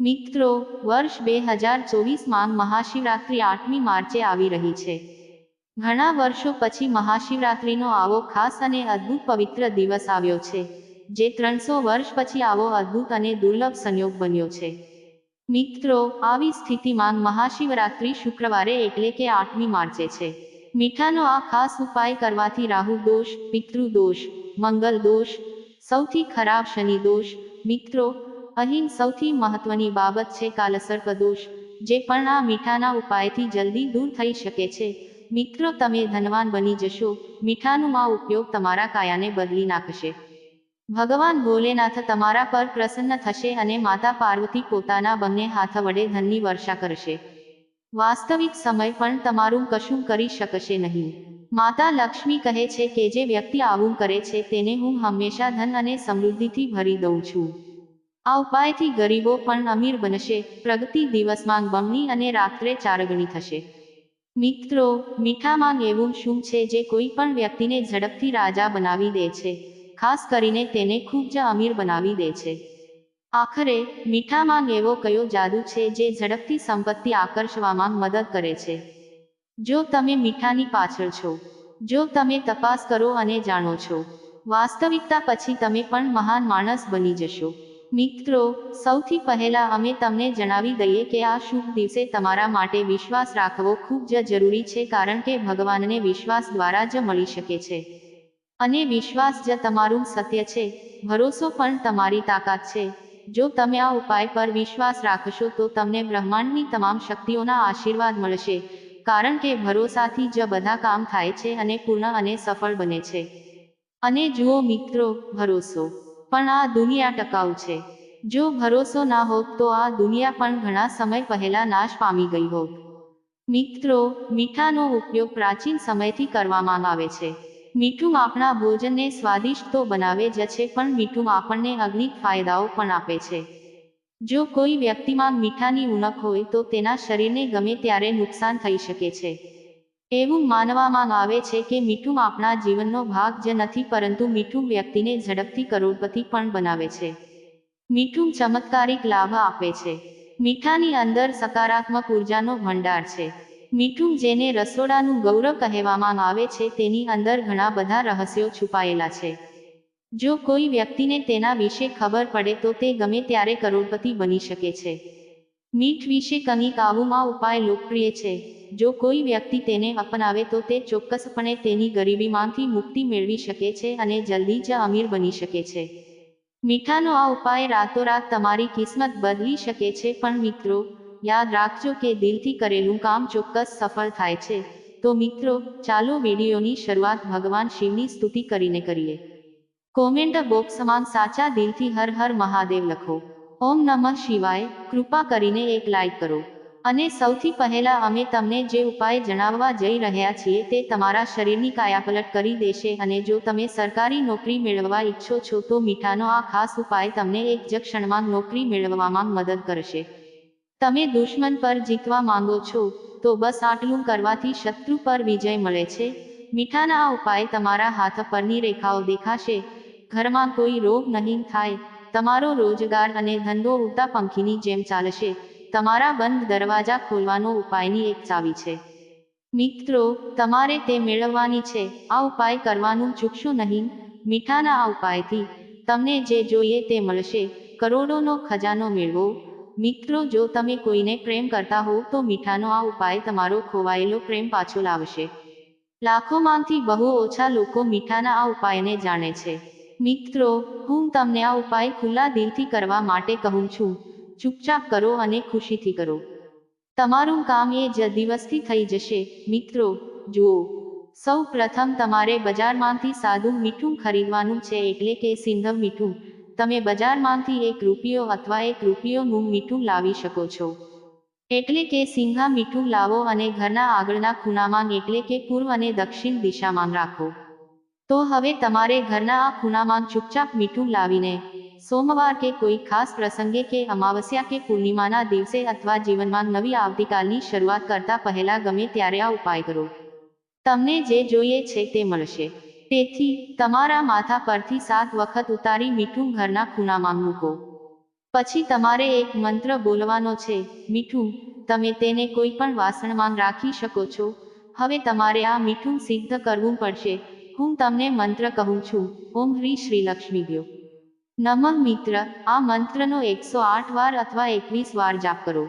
મિત્રો, વર્ષ બે હજાર ચોવીસમાં મહાશિવરાત્રિ આઠમી માર્ચે આવી રહી છે. ઘણા વર્ષો પછી મહાશિવરાત્રિનો આવો ખાસ અને અદ્ભુત પવિત્ર દિવસ આવ્યો છે, જે ત્રણસો વર્ષ પછી આવો અદ્ભુત અને દુર્લભ સંયોગ બન્યો છે. મિત્રો, આવી સ્થિતિમાં મહાશિવરાત્રિ શુક્રવારે એટલે કે આઠમી માર્ચે છે. મીઠાનો આ ખાસ ઉપાય કરવાથી રાહુ દોષ, પિતૃ દોષ, મંગલ દોષ, સૌથી ખરાબ શનિ દોષ, મિત્રો અહીં સૌથી મહત્વની બાબત છે કાલસર્પ દોષ જે પણ આ મીઠાના ઉપાયથી જલ્દી દૂર થઈ શકે છે. મિત્રો, તમે ધનવાન બની જશો. મીઠાનું આ ઉપયોગ તમારા કાયાને બદલી નાખશે. ભગવાન ભોલેનાથ તમારા પર પ્રસન્ન થશે અને માતા પાર્વતી પોતાના બંને હાથ વડે ધનની વર્ષા કરશે. વાસ્તવિક સમય પણ તમારું કશું કરી શકશે નહીં. માતા લક્ષ્મી કહે છે કે જે વ્યક્તિ આવું કરે છે તેને હું હંમેશા ધન અને સમૃદ્ધિથી ભરી દઉં છું. આ ઉપાયથી ગરીબો પણ અમીર બનશે, પ્રગતિ દિવસમાં બમણી અને રાત્રે ચારગણી થશે. મિત્રો, મીઠામાં એવું શું છે જે કોઈ પણ વ્યક્તિને ઝડપથી રાજા બનાવી દે છે, ખાસ કરીને તેને ખૂબ જ અમીર બનાવી દે છે? આખરે, મીઠામાં એવો કયો જાદુ છે જે ઝડપથી સંપત્તિ આકર્ષવામાં મદદ કરે છે? જો તમે મીઠાની પાછળ છો, જો તમે તપાસ કરો અને જાણો છો, વાસ્તવિકતા પછી તમે પણ મહાન માણસ બની જશો. મિત્રો, સૌથી પહેલા અમે તમને જણાવી દઈએ કે આ શુભ દિવસે તમારા માટે વિશ્વાસ રાખવો ખૂબ જ જરૂરી છે કારણ કે ભગવાનને વિશ્વાસ દ્વારા જ મળી શકે છે. અને વિશ્વાસ જ તમારું સત્ય છે, ભરોસો પણ તમારી તાકાત છે. જો તમે આ ઉપાય પર વિશ્વાસ રાખશો તો તમને બ્રહ્માંડની તમામ શક્તિઓના આશીર્વાદ મળશે, કારણ કે ભરોસાથી જ બધા કામ થાય છે અને પૂર્ણ અને સફળ બને છે. અને જુઓ મિત્રો, ભરોસો પણ આ દુનિયા ટકાઉ છે. જો ભરોસો ના હોત તો આ દુનિયા પણ ઘણા સમય પહેલા નાશ પામી ગઈ હોત. મિત્રો, મીઠાનો ઉપયોગ પ્રાચીન સમયથી કરવામાં આવે છે. મીઠું આપણા ભોજનને સ્વાદિષ્ટ તો બનાવે જ છે, પણ મીઠું આપણને અગ્નિક ફાયદાઓ પણ આપે છે. જો કોઈ વ્યક્તિમાં મીઠાની ઉણપ હોય તો તેના શરીરને ગમે ત્યારે નુકસાન થઈ શકે છે. એવું માનવામાં આવે છે કે મીઠું આપણા જીવનનો ભાગ જ નથી, પરંતુ મીઠું વ્યક્તિને ઝડપથી કરોડપતિ પણ બનાવે છે. મીઠું ચમત્કારિક લાભ આપે છે. મીઠાની અંદર સકારાત્મક ઉર્જાનો ભંડાર છે. મીઠું જેને રસોડાનું ગૌરવ કહેવામાં આવે છે, તેની અંદર ઘણા બધા રહસ્યો છુપાયેલા છે. જો કોઈ વ્યક્તિને તેના વિશે ખબર પડે તો તે ગમે ત્યારે કરોડપતિ બની શકે છે. મીઠ વિશે કંઈક આવુંમાં ઉપાય લોકપ્રિય છે. જો કોઈ વ્યક્તિ તેને અપનાવે તો તે ચોક્કસપણે તેની ગરીબીમાંથી મુક્તિ મેળવી શકે છે અને જલ્દી જ અમીર બની શકે છે. મીઠાનો આ ઉપાય રાતોરાત તમારી કિસ્મત બદલી શકે છે પણ મિત્રો, યાદ રાખજો કે દિલથી કરેલું કામ ચોક્કસ સફળ થાય છે. તો મિત્રો, ચાલો વિડીયોની શરૂઆત ભગવાન શિવની સ્તુતિ કરીને કરીએ. કોમેન્ટ બોક્સમાં સાચા દિલથી હર હર મહાદેવ લખો. ઓમ નમઃ શિવાય, કૃપા કરીને એક લાઈક કરો. અને સૌથી પહેલા અમે તમને જે ઉપાય જણાવવા જઈ રહ્યા છીએ તે તમારા શરીરની કાયાપલટ કરી દેશે અને જો તમે સરકારી નોકરી મેળવવા ઈચ્છો છો તો મીઠાનો આ ખાસ ઉપાય તમને એક જ ક્ષણમાં નોકરી મેળવવામાં મદદ કરશે. તમે દુશ્મન પર જીતવા માંગો છો, તો બસ આટલું કરવાથી શત્રુ પર વિજય મળે છે. મીઠાના આ ઉપાય તમારા હાથ પરની રેખાઓ દેખાશે. ઘરમાં કોઈ રોગ નહીં થાય. તમારો રોજગાર અને ધંધો ઉડતા પંખીની જેમ ચાલશે. તમારા બંધ દરવાજા ખોલવાનો ઉપાયની એક ચાવી છે. મિત્રો, તમારે તે મેળવવાની છે. આ ઉપાય કરવાનું ચૂકશો નહીં. મીઠાના આ ઉપાયથી તમને જે જોઈએ તે મળશે. કરોડોનો ખજાનો મેળવો. મિત્રો, જો તમે કોઈને પ્રેમ કરતા હો, તો મીઠાનો આ ઉપાય તમારો ખોવાયેલો પ્રેમ પાછો લાવશે. લાખોમાંથી બહુ ઓછા લોકો મીઠાના આ ઉપાયને જાણે છે. મિત્રો, હું તમને આ ઉપાય ખુલ્લા દિલથી કરવા માટે કહું છું. ચૂપચાપ કરો અને ખુશીથી કરો. તમારું કામ એ જ દિવસથી થઈ જશે. મિત્રો, જુઓ. સૌ પ્રથમ તમારે બજારમાંથી સાદું મીઠું ખરીદવાનું છે એટલે કે સિંધવ મીઠું. તમે બજારમાંથી એક રૂપિયો અથવા એક રૂપિયોનું મીઠું લાવી શકો છો. એટલે કે સિંઘા મીઠું લાવો અને ઘરના આગળના ખૂણામાં એટલે કે પૂર્વ અને દક્ષિણ દિશામાં રાખો. તો હવે તમારે ઘરના આ ખૂણામાં ચૂપચાપ મીઠું લાવીને સોમવાર કે કોઈ ખાસ પ્રસંગે કે અમાવસ્યા કે પૂર્ણિમાના દિવસે અથવા જીવનમાં નવી આવતીકાલની શરૂઆત કરતા પહેલા ગમે ત્યારે આ ઉપાય કરો. તમને જે જોઈએ છે તે મળશે. તેથી, તમારા માથા પરથી સાત વખત ઉતારી મીઠું ઘરના ખૂણામાં મૂકો. પછી તમારે એક મંત્ર બોલવાનો છે, મીઠું, તમે તેને કોઈ પણ વાસણમાં રાખી શકો છો. હવે તમારે આ મીઠું સિદ્ધ કરવું પડશે. હું તમને મંત્ર કહું છું. ઓમ હ્રી દેવ નમઃ મિત્ર, આ મંત્રનો એકસો આઠ વાર અથવા એકવીસ વાર જાપ કરો.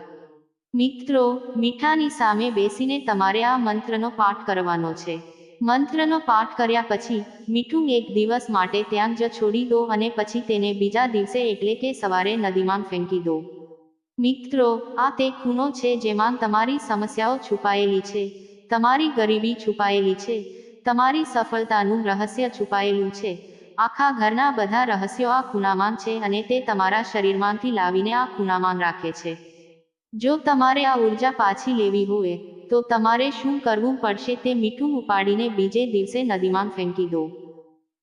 મિત્રો, મીઠાની સામે બેસીને તમારે આ મંત્રનો પાઠ કરવાનો છે. મંત્રનો પાઠ કર્યા પછી, મીઠું એક દિવસ માટે ત્યાં જ છોડી દો અને પછી તેને બીજા દિવસે એટલે કે સવારે નદીમાં ફેંકી દો. મિત્રો, આ તે ખૂણો છે જેમાં તમારી સમસ્યાઓ છુપાયેલી છે. તમારી ગરીબી છુપાયેલી છે. તમારી સફળતાનું રહસ્ય છુપાયેલું છે. આખા ઘરના બધા રહસ્યો આ ખૂણામાં છે અને તે તમારા શરીરમાંથી લાવીને આ ખૂણામાં રાખે છે. જો તમારે આ ઊર્જા પાછી લેવી હોય, તો તમારે શું કરવું પડશે તે મીઠું ઉપાડીને બીજે દિવસે નદીમાં ફેંકી દો.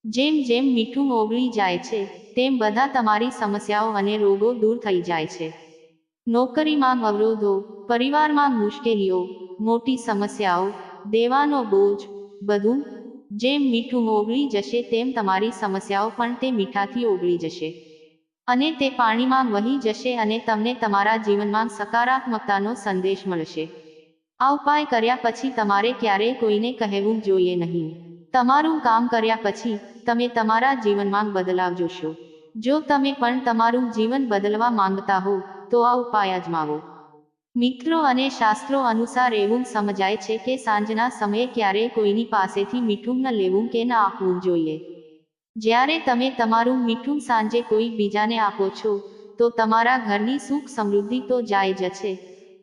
જેમ જેમ મીઠું ઓગળી જાય છે, તેમ બધા તમારી સમસ્યાઓ અને રોગો દૂર થઈ જાય છે. નોકરીમાં અવરોધો, પરિવારમાં મુશ્કેલીઓ, મોટી સમસ્યાઓ, દેવાનો બોજ બધું? જેમ મીઠું ઓગળી જશે, તેમ તમારી સમસ્યાઓ પણ તે મીઠાથી ઓગળી જશે. અને તે પાણીમાં વહી જશે અને તમને તમારા જીવનમાં સકારાત્મકતાનો સંદેશ મળશે. આ ઉપાય કર્યા પછી તમારે ક્યારેય કોઈને કહેવું જોઈએ નહીં. તમારું કામ કર્યા પછી તમે તમારા જીવનમાં બદલાવ જોશો. જો તમે પણ તમારું જીવન બદલવા માંગતા હો, તો આ ઉપાય અજમાવો. મિત્રો અને શાસ્ત્રો અનુસાર એવું સમજાય છે કે સાંજના સમયે ક્યારેય કોઈની પાસેથી મીઠું ન લેવું કે ન આપવું જોઈએ. જ્યારે તમે તમારું મીઠું સાંજે કોઈ બીજાને આપો છો, તો તમારા ઘરની સુખ સમૃદ્ધિ તો જાય જ છે.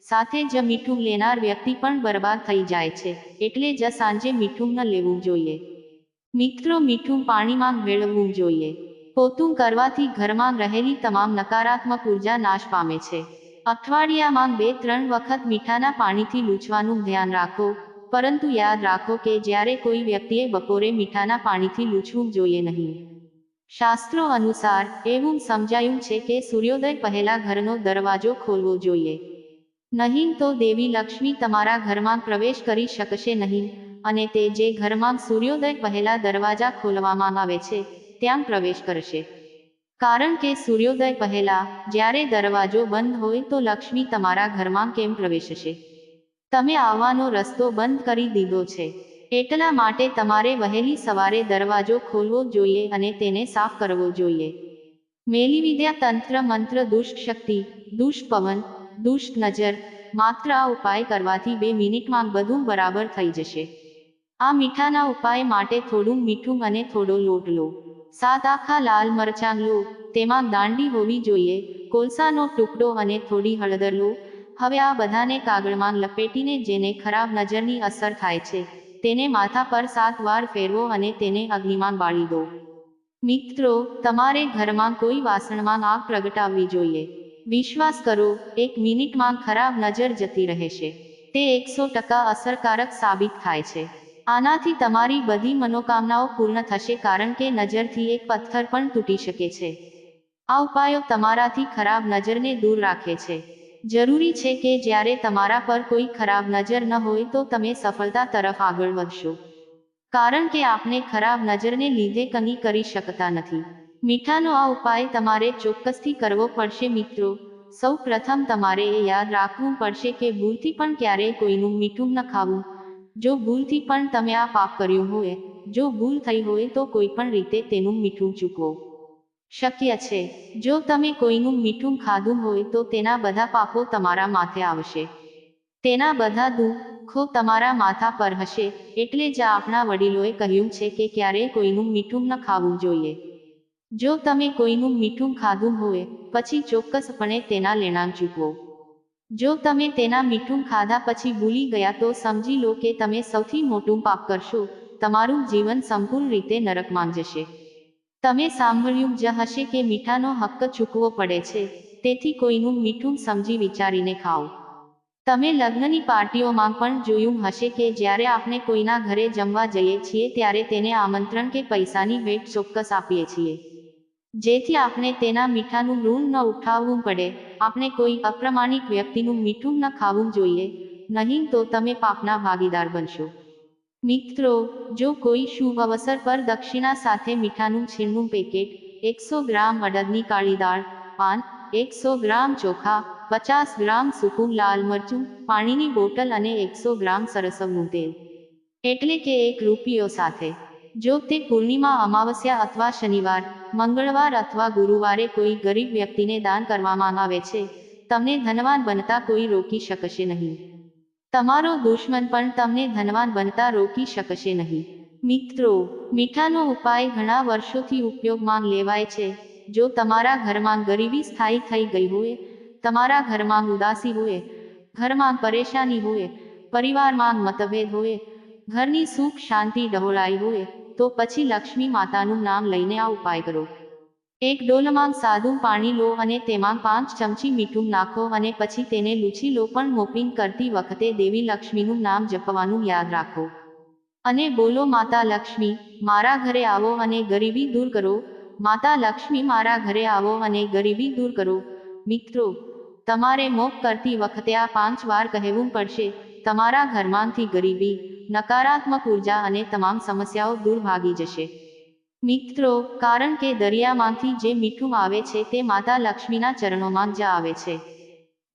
સાથે જ મીઠું લેનાર વ્યક્તિ પણ બરબાદ થઈ જાય છે, એટલે જ સાંજે મીઠું ન લેવું જોઈએ. મિત્રો, મીઠું પાણીમાં મેળવવું જોઈએ. પોતું કરવાથી ઘરમાં રહેલી તમામ નકારાત્મક ઊર્જા નાશ પામે છે. અઠવાડિયામાં બે, ત્રણ વખત મીઠાના પાણીથી લૂછવાનું ધ્યાન રાખો. પરંતુ યાદ રાખો કે જ્યારે કોઈ વ્યક્તિએ બપોરે મીઠાના પાણીથી લૂછવું જોઈએ નહીં. શાસ્ત્રો અનુસાર, એવું સમજાયું છે કે સૂર્યોદય પહેલા ઘરનો દરવાજો ખોલવો જોઈએ. નહીં તો દેવી લક્ષ્મી તમારા ઘરમાં પ્રવેશ કરી શકશે નહીં, અને તે જે ઘરમાં સૂર્યોદય પહેલા દરવાજા ખોલવામાં આવે છે, ત્યાં પ્રવેશ કરશે. કારણ કે સૂર્યોદય પહેલા જ્યારે દરવાજો બંધ હોય તો લક્ષ્મી તમારા ઘરમાં કેમ પ્રવેશશે? તમે આવવાનો રસ્તો બંધ કરી દીધો છે. એટલા માટે તમારે વહેલી સવારે દરવાજો ખોલવો જોઈએ અને તેને સાફ કરવો જોઈએ. મેલી વિદ્યા તંત્ર મંત્ર દુષ્ટ શક્તિ દુષ્ટ પવન દુષ્ટ નજર માત્ર આ ઉપાય કરવાથી બે મિનિટમાં બધું બરાબર થઈ જશે. આ મીઠાના ઉપાય માટે થોડું મીઠું અને થોડો લોટ લો. સાત આખા લાલ મરચાં લો તેમાં દાંડી હોવી જોઈએ, કોલસાનો ટુકડો અને થોડી હળદર લો હવે આ બધાને કાગળમાં લપેટીને જેને ખરાબ નજરની અસર થાય છે, તેને માથા પર સાત વાર ફેરવો અને તેને અગ્નિમાં બાળી દો. મિત્રો, તમારે ઘરમાં કોઈ વાસણમાં આગ પ્રગટાવવી જોઈએ. વિશ્વાસ કરો, એક મિનિટમાં ખરાબ નજર જતી રહેશે. તે એકસો ટકા અસરકારક સાબિત થાય છે. આનાથી તમારી બધી મનોકામનાઓ પૂર્ણ થશે કારણ કે નજરથી એક પથ્થર પણ તૂટી શકે છે. આ ઉપાયો તમારાથી ખરાબ નજરને દૂર રાખે છે. જરૂરી છે કે જ્યારે તમારા પર કોઈ ખરાબ નજર ન હોય તો તમે સફળતા તરફ આગળ વધશો. કારણ કે આપને ખરાબ નજરને લીધે કંઈ કરી શકતા નથી. મીઠાનો આ ઉપાય તમારે ચોક્કસથી કરવો પડશે મિત્રો. સૌ પ્રથમ તમારે એ યાદ રાખવું પડશે કે ભૂલથી પણ ક્યારેય કોઈનું મીઠું ન ખાવું. જો ભૂલથી પણ તમે આ પાપ કર્યું હોય, જો ભૂલ થઈ હોય તો કોઈ પણ રીતે તેનું મીઠું ચૂકવો. શક્ય છે, જો તમે કોઈનું મીઠું ખાધું હોય તો તેના બધા પાપો તમારા માથે આવશે. તેના બધા દુઃખો તમારા માથા પર હશે, એટલે જ આપણા વડીલોએ કહ્યું છે કે ક્યારેય કોઈનું મીઠું ન ખાવું જોઈએ. જો તમે કોઈનું મીઠું ખાધું હોય, પછી ચોક્કસપણે તેના લેણાં ચૂકવો. જો તમે તેના મીઠું ખાધા પછી ભૂલી ગયા તો સમજી લો કે તમે સૌથી મોટું પાપ કરશો. તમારું જીવન સંપૂર્ણ રીતે નરકમાં જશે. તમે સાંભળ્યું જ હશે કે મીઠાનો હક્ક ચૂકવો પડે છે. તેથી કોઈનું મીઠું સમજી વિચારીને ખાઓ. તમે લગ્નની પાર્ટીઓમાં પણ જોયું હશે કે જ્યારે આપણે કોઈના ઘરે જમવા જઈએ છીએ ત્યારે તેને આમંત્રણ કે પૈસાની ભેટ ચોક્કસ આપીએ છીએ. જેથી આપણે તેના મીઠાનું ઋણ ન ઉઠાવવું પડે. આપણે કોઈ અપ્રમાણિક વ્યક્તિનું મીઠું ન ખાવું જોઈએ. નહીં તો તમે પાપના ભાગીદાર બનશો. મિત્રો, જો કોઈ શુભ અવસર પર દક્ષિણા સાથે મીઠાનું છીણનું પેકેટ, એકસો ગ્રામ અડદની કાળી દાળ, પાન, એકસો ગ્રામ ચોખા, પચાસ ગ્રામ સૂકું લાલ મરચું, પાણીની બોટલ અને એકસો ગ્રામ સરસવનું તેલ. એટલે કે એક રૂપિયો સાથે. જો તે પૂર્ણિમા અમાવસ્યા અથવા શનિવાર મંગળવાર અથવા ગુરુવારે કોઈ ગરીબ વ્યક્તિને દાન કરવામાં આવે છે, તમને ધનવાન બનતા કોઈ રોકી શકશે નહીં. તમારો દુશ્મન પણ તમને ધનવાન બનતા રોકી શકશે નહીં. મિત્રો, મીઠાનો ઉપાય ઘણા વર્ષોથી ઉપયોગમાં લેવાય છે. જો તમારા ઘરમાં ગરીબી સ્થાયી થઈ ગઈ હોય, તમારા ઘરમાં ઉદાસી હોય, ઘરમાં પરેશાની હોય, પરિવારમાં મતભેદ હોય, ઘરની સુખ શાંતિ ડહોળાઈ હોય તો પછી લક્ષ્મી માતાનું નામ લઈને આ ઉપાય કરો. એક ડોલમાં સાદું પાણી લો અને તેમાં પાંચ ચમચી મીઠું નાખો અને પછી તેને લૂછી લો પણ મોપિંગ કરતી વખતે દેવી લક્ષ્મીનું નામ જપવાનું યાદ રાખો. અને બોલો, માતા લક્ષ્મી, મારા ઘરે આવો અને ગરીબી દૂર કરો. માતા લક્ષ્મી, મારા ઘરે આવો અને ગરીબી દૂર કરો. મિત્રો, તમારે મોપ કરતી વખતે આ પાંચ વાર કહેવું પડશે. તમારા ઘરમાંથી ગરીબી નકારાત્મક ઊર્જા અને તમામ સમસ્યાઓ દૂર ભાગી જશે. મિત્રો, કારણ કે દરિયામાંથી જે મીઠું આવે છે તે માતા લક્ષ્મીના ચરણોમાં જ આવે છે.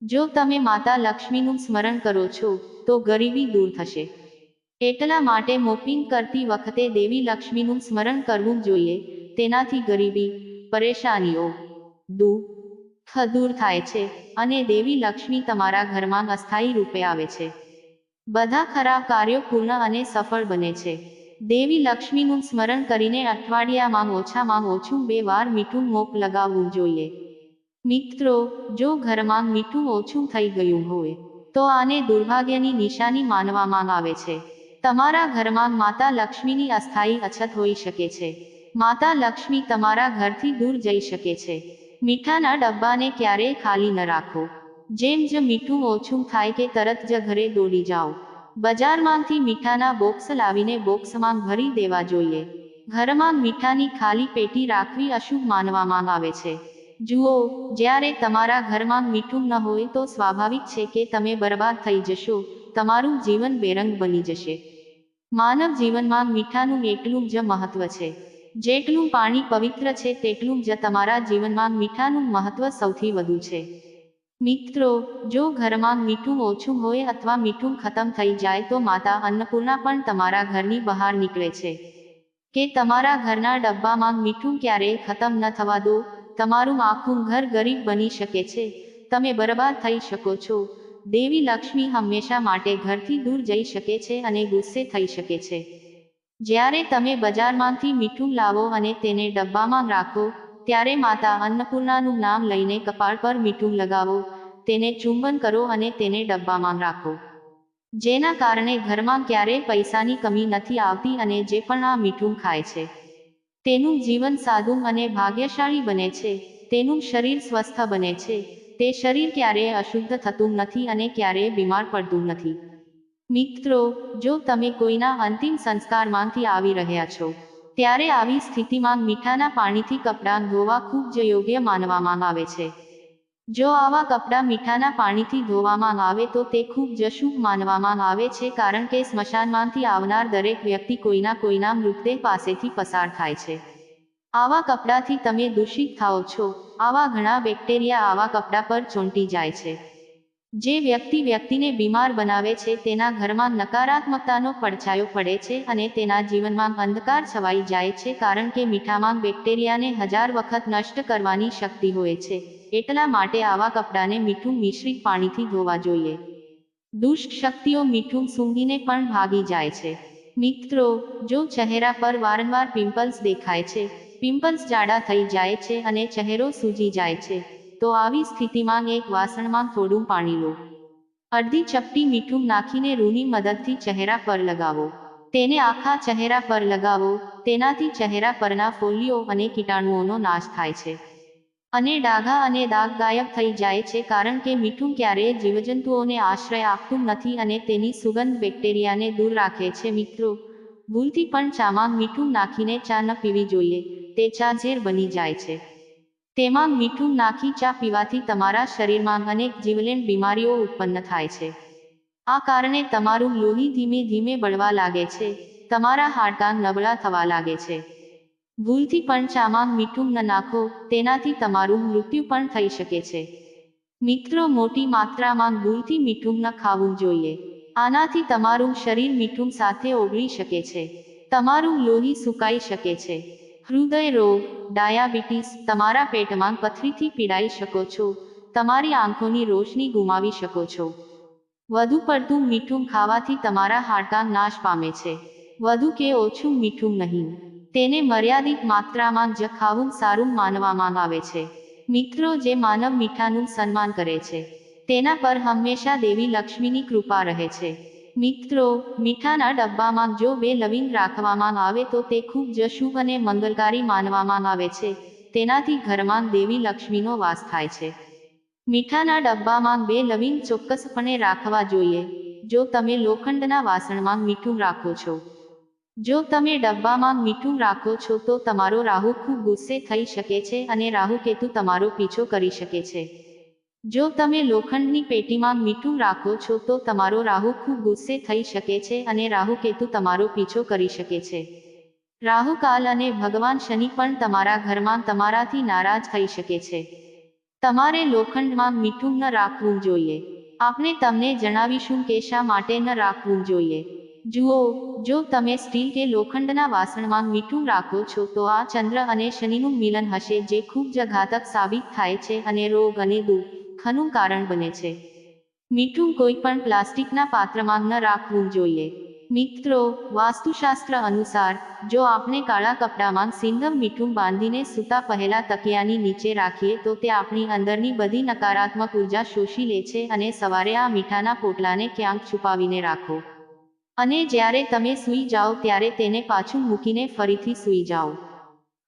જો તમે માતા લક્ષ્મીનું સ્મરણ કરો છો, તો ગરીબી દૂર થશે. એટલા માટે મોપિંગ કરતી વખતે દેવી લક્ષ્મીનું સ્મરણ કરવું જોઈએ, તેનાથી ગરીબી, પરેશાનીઓ દુઃખ દૂર થાય છે અને દેવી લક્ષ્મી તમારા ઘરમાં અસ્થાયી રૂપે આવે છે. બધા ખરાબ કાર્યો પૂર્ણ અને સફળ બને છે. દેવી લક્ષ્મીનું સ્મરણ કરીને અઠવાડિયામાં ઓછામાં ઓછું બે વાર મીઠું મોપ લગાવવું જોઈએ. મિત્રો, જો ઘરમાં મીઠું ઓછું થઈ ગયું હોય, તો આને દુર્ભાગ્યની નિશાની માનવામાં આવે છે. તમારા ઘરમાં માતા લક્ષ્મીની અસ્થાયી અછત હોઈ શકે છે. માતા લક્ષ્મી તમારા ઘરથી દૂર જઈ શકે છે. મીઠાના ડબ્બાને ક્યારેય ખાલી ન રાખો. જેમ જ મીઠું ઓછું થાય કે તરત જ ઘરે દોડી જાઓ. બજારમાંથી મીઠાના બોક્સ લાવીને બોક્સમાં ભરી દેવા જોઈએ. ઘરમાં મીઠાની ખાલી પેટી રાખવી અશુભ માનવામાં આવે છે. જુઓ, જ્યારે તમારા ઘરમાં મીઠું ન હોય તો સ્વાભાવિક છે કે તમે બરબાદ થઈ જશો, તમારું જીવન બેરંગ બની જશે. માનવ જીવનમાં મીઠાનું એટલું જ મહત્વ છે. જેટલું પાણી પવિત્ર છે, તેટલું જ તમારા જીવનમાં મીઠાનું મહત્વ સૌથી વધુ છે. મિત્રો, જો ઘરમાં મીઠું ઓછું હોય અથવા મીઠું ખતમ થઈ જાય તો માતા અન્નપૂર્ણા પણ તમારા ઘરની બહાર નીકળે છે. કે તમારા ઘરના ડબ્બામાં મીઠું ક્યારેય ખતમ ન થવા દો, તમારું આખું ઘર ગરીબ બની શકે છે. તમે બરબાદ થઈ શકો છો. દેવી લક્ષ્મી હંમેશા માટે ઘરથી દૂર જઈ શકે છે અને ગુસ્સે થઈ શકે છે. જ્યારે તમે બજારમાંથી મીઠું લાવો અને તેને ડબ્બામાં રાખો ત્યારે માતા અન્નપૂર્ણાનું નામ લઈને કપાળ પર મીઠું લગાવો, તેને ચુંબન કરો અને તેને ડબ્બામાં રાખો. જેના કારણે ઘરમાં ક્યારેય પૈસાની કમી નથી આવતી અને જે પણ આ મીઠું ખાય છે, તેનું જીવન સાદું અને ભાગ્યશાળી બને છે, તેનું શરીર સ્વસ્થ બને છે, તે શરીર ક્યારેય અશુદ્ધ થતું નથી અને ક્યારેય બીમાર પડતું નથી. મિત્રો, જો તમે કોઈના અંતિમ સંસ્કારમાંથી આવી રહ્યા છો ત્યારે આવી સ્થિતિમાં મીઠાના પાણીથી કપડાં ધોવા ખૂબ જ યોગ્ય માનવામાં આવે છે. જો આવા કપડાં મીઠાના પાણીથી ધોવામાં આવે તો તે ખૂબ જ શુભ માનવામાં આવે છે કારણ કે સ્મશાનમાંથી આવનાર દરેક વ્યક્તિ કોઈના કોઈના મૃતદેહ પાસેથી પસાર થાય છે. આવા કપડાથી તમે દૂષિત થાઓ છો. આવા ઘણા બેક્ટેરિયા આવા કપડા પર ચોંટી જાય છે. જે વ્યક્તિ વ્યક્તિને બીમાર બનાવે છે, તેના ઘરમાં નકારાત્મકતાનો પડછાયો પડે છે અને તેના જીવનમાં અંધકાર છવાઈ જાય છે કારણ કે મીઠામાં બેક્ટેરિયાને હજાર વખત નષ્ટ કરવાની શક્તિ હોય છે. એટલા માટે આવા કપડાને મીઠું મિશ્રિત પાણીથી ધોવા જોઈએ. દુષ્ટ શક્તિઓ મીઠું સૂંઘીને પણ ભાગી જાય છે. મિત્રો, જો ચહેરા પર વારંવાર પિમ્પલ્સ દેખાય છે, પિમ્પલ્સ જાડા થઈ જાય છે અને ચહેરો સૂજી જાય છે. તો આવી સ્થિતિમાં એક વાસણમાં થોડું પાણી લો. અડધી ચપટી મીઠું નાખીને રૂની મદદથી ચહેરા પર લગાવો. તેને આખા ચહેરા પર લગાવો. તેનાથી ચહેરા પરના ફોલ્લીઓ અને કીટાણુઓનો નાશ થાય છે. અને ડાઘા અને દાગ ગાયબ થઈ જાય છે કારણ કે મીઠું ક્યારેય જીવજંતુઓને આશ્રય આપતું નથી અને તેની સુગંધ બેક્ટેરિયાને દૂર રાખે છે. મિત્રો, ભૂલથી પણ ચામાં મીઠું નાખીને ચા ન પીવી જોઈએ. તે ચા ઝેર બની જાય છે. તેમાં મીઠું નાખી ચા પીવાથી તમારા શરીરમાં અનેક જીવલેણ બીમારીઓ ઉત્પન્ન થાય છે. આ કારણે તમારું લોહી ધીમે ધીમે બળવા લાગે છે, તમારા હાડકાં નબળા થવા લાગે છે. ભૂલથી પણ ચામાં મીઠું ન નાખો, તેનાથી તમારું મૃત્યુ પણ થઈ શકે છે. મિત્રો, મોટી માત્રામાં ભૂલથી મીઠું ન ખાવું જોઈએ. આનાથી તમારું શરીર મીઠું સાથે ઓગળી શકે છે. તમારું લોહી સુકાઈ શકે છે. હૃદય રોગ ડાયાબિટીસ તમારા પેટમાં પથરીથી પીડાઈ શકો છો. તમારી આંખોની રોશની ગુમાવી શકો છો. વધુ પડતું મીઠું ખાવાથી તમારા હાડકાં નાશ પામે છે. વધુ કે ઓછું મીઠું નહીં. તેને મર્યાદિત માત્રામાં જ ખાવું સારું માનવામાં આવે છે. મિત્રો જે માનવ મીઠાનું સન્માન કરે છે, તેના પર હંમેશા દેવી લક્ષ્મીની કૃપા રહે છે. મિત્રો, મીઠાના ડબ્બામાં જો બે લવિંગ રાખવામાં આવે તો તે ખૂબ જ શુભ અને મંગલકારી માનવામાં આવે છે. તેનાથી ઘરમાં દેવી લક્ષ્મીનો વાસ થાય છે. મીઠાના ડબ્બામાં બે લવિંગ ચોક્કસપણે રાખવા જોઈએ. જો તમે લોખંડના વાસણમાં મીઠું રાખો છો. જો તમે ડબ્બામાં મીઠું રાખો છો તો તમારો રાહુ ખૂબ ગુસ્સે થઈ શકે છે અને રાહુ કેતુ તમારો પીછો કરી શકે છે. જો તમે લોખંડની પેટીમાં મીઠું રાખો છો તો તમારો રાહુ ખૂબ ગુસ્સે થઈ શકે છે અને રાહુ કેતુ તમારો પીછો કરી શકે છે. રાહુ કાલ અને ભગવાન શનિ પણ તમારા ઘરમાં તમારાથી નારાજ થઈ શકે છે. તમારે લોખંડમાં મીઠું ન રાખવું જોઈએ. આપણે તમને જણાવીશું કે શા માટે ન રાખવું જોઈએ. જુઓ, જો તમે સ્ટીલ કે લોખંડના વાસણમાં મીઠું રાખો છો તો આ ચંદ્ર અને શનિનું મિલન હશે જે ખૂબ જ ઘાતક સાબિત થાય છે અને રોગ અને દુઃખનું કારણ બને છે. મીઠું કોઈ પણ પ્લાસ્ટિકના પાત્રમાં ન રાખવું જોઈએ. મિત્રો, વાસ્તુશાસ્ત્ર અનુસાર, જો આપણે કાળા કપડામાં સિંગમ મીઠું બાંધીને સૂતા પહેલા તકિયાની નીચે રાખીએ તો તે આપણી અંદરની બધી નકારાત્મક ઊર્જા શોષી લે છે અને સવારે આ મીઠાના પોટલાને ક્યાંક છુપાવીને રાખો. અને જ્યારે તમે સૂઈ જાઓ ત્યારે તેને પાછું મૂકીને ફરીથી સૂઈ જાઓ.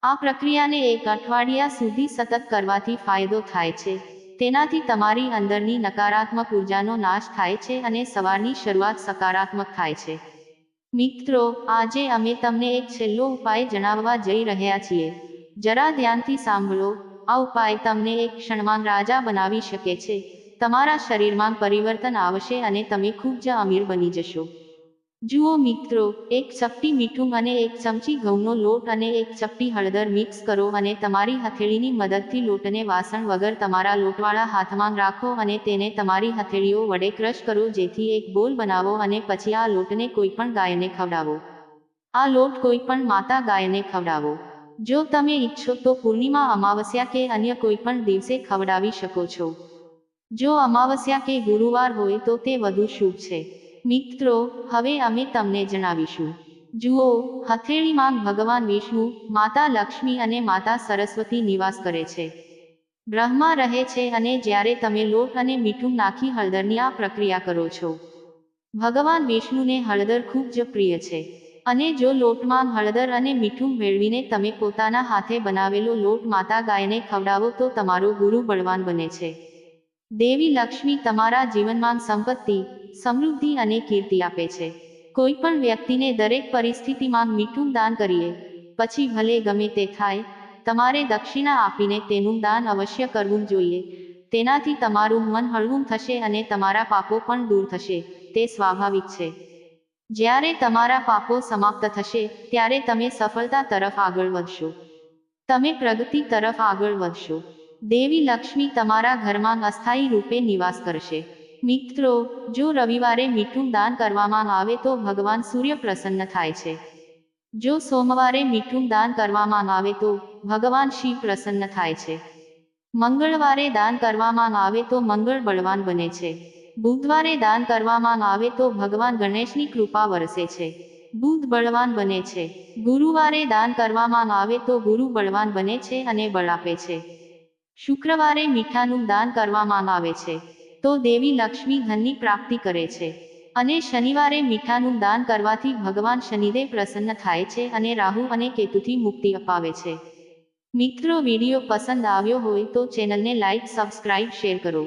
આ પ્રક્રિયાને એક અઠવાડિયા સુધી સતત કરવાથી ફાયદો થાય છે. તેનાથી તમારી અંદરની નકારાત્મક ઉર્જાનો નાશ થાય છે અને સવારની શરૂઆત સકારાત્મક થાય છે. મિત્રો, આજે અમે તમને એક છેલ્લો ઉપાય જણાવવા જઈ રહ્યા છીએ. જરા ધ્યાનથી સાંભળો, આ ઉપાય તમને એક ક્ષણમાં રાજા બનાવી શકે છે. તમારા શરીરમાં પરિવર્તન આવશે અને તમે ખૂબ જ અમીર બની જશો. જુઓ મિત્રો, એક ચપટી મીઠું અને એક ચમચી ઘઉંનો લોટ અને એક ચપટી હળદર મિક્સ કરો અને તમારી હથેળીની મદદથી લોટને વાસણ વગર તમારા લોટવાળા હાથમાં રાખો અને તેને તમારી હથેળીઓ વડે ક્રશ કરો જેથી એક બોલ બનાવો અને પછી આ લોટને કોઈપણ ગાયને ખવડાવો. આ લોટ કોઈ પણ માતા ગાયને ખવડાવો. જો તમે ઈચ્છો તો પૂર્ણિમા અમાવસ્યા કે અન્ય કોઈપણ દિવસે ખવડાવી શકો છો. જો અમાવસ્યા કે ગુરુવાર હોય તો તે વધુ શુભ છે. મિત્રો, હવે અમે તમને જણાવીશું. જુઓ, હથેળીમાં ભગવાન વિષ્ણુ, માતા લક્ષ્મી અને માતા સરસ્વતી નિવાસ કરે છે. બ્રહ્મા રહે છે અને જ્યારે તમે લોટ અને મીઠું નાખી હળદરની આ પ્રક્રિયા કરો છો. ભગવાન વિષ્ણુને હળદર ખૂબ જ પ્રિય છે. અને જો લોટમાં હળદર અને મીઠું મેળવીને તમે પોતાના હાથે બનાવેલો લોટ માતા ગાયને ખવડાવો તો તમારો ગુરુ બળવાન બને છે. દેવી લક્ષ્મી તમારા જીવનમાં સંપત્તિ સમૃદ્ધિ અને કીર્તિ આપે છે. કોઈ પણ વ્યક્તિને દરેક પરિસ્થિતિમાં મીઠું દાન કરીએ, પછી ભલે ગમે તે થાય, તમારે દક્ષિણા આપીને તેનું દાન અવશ્ય કરવું જોઈએ. તેનાથી તમારું મન હળવું થશે અને તમારા પાપો પણ દૂર થશે. તે સ્વાભાવિક છે. જ્યારે તમારા પાપો સમાપ્ત થશે, ત્યારે તમે સફળતા તરફ આગળ વધશો. તમે પ્રગતિ તરફ આગળ વધશો. દેવી લક્ષ્મી તમારા ઘરમાં અસ્થાયી રૂપે નિવાસ કરશે. મિત્રો, જો રવિવારે મીઠું દાન કરવામાં આવે તો ભગવાન સૂર્ય પ્રસન્ન થાય છે. જો સોમવારે મીઠું દાન કરવામાં આવે તો ભગવાન શિવ પ્રસન્ન થાય છે. મંગળવારે દાન કરવામાં આવે તો મંગળ બળવાન બને છે. બુધવારે દાન કરવામાં આવે તો ભગવાન ગણેશની કૃપા વરસે છે. બુધ બળવાન બને છે. ગુરુવારે દાન કરવામાં આવે તો ગુરુ બળવાન બને છે અને બળ આપે છે. શુક્રવારે મીઠાનું દાન કરવામાં આવે છે. તો દેવી લક્ષ્મી ધનની પ્રાપ્તિ કરે છે. અને શનિવારે મીઠાનું દાન કરવાથી ભગવાન શનિદેવ પ્રસન્ન થાય છે અને રાહુ અને કેતુથી મુક્તિ અપાવે છે. મિત્રો, વીડિયો પસંદ આવ્યો હોય તો ચેનલને લાઇક સબસ્ક્રાઇબ, શેર કરો.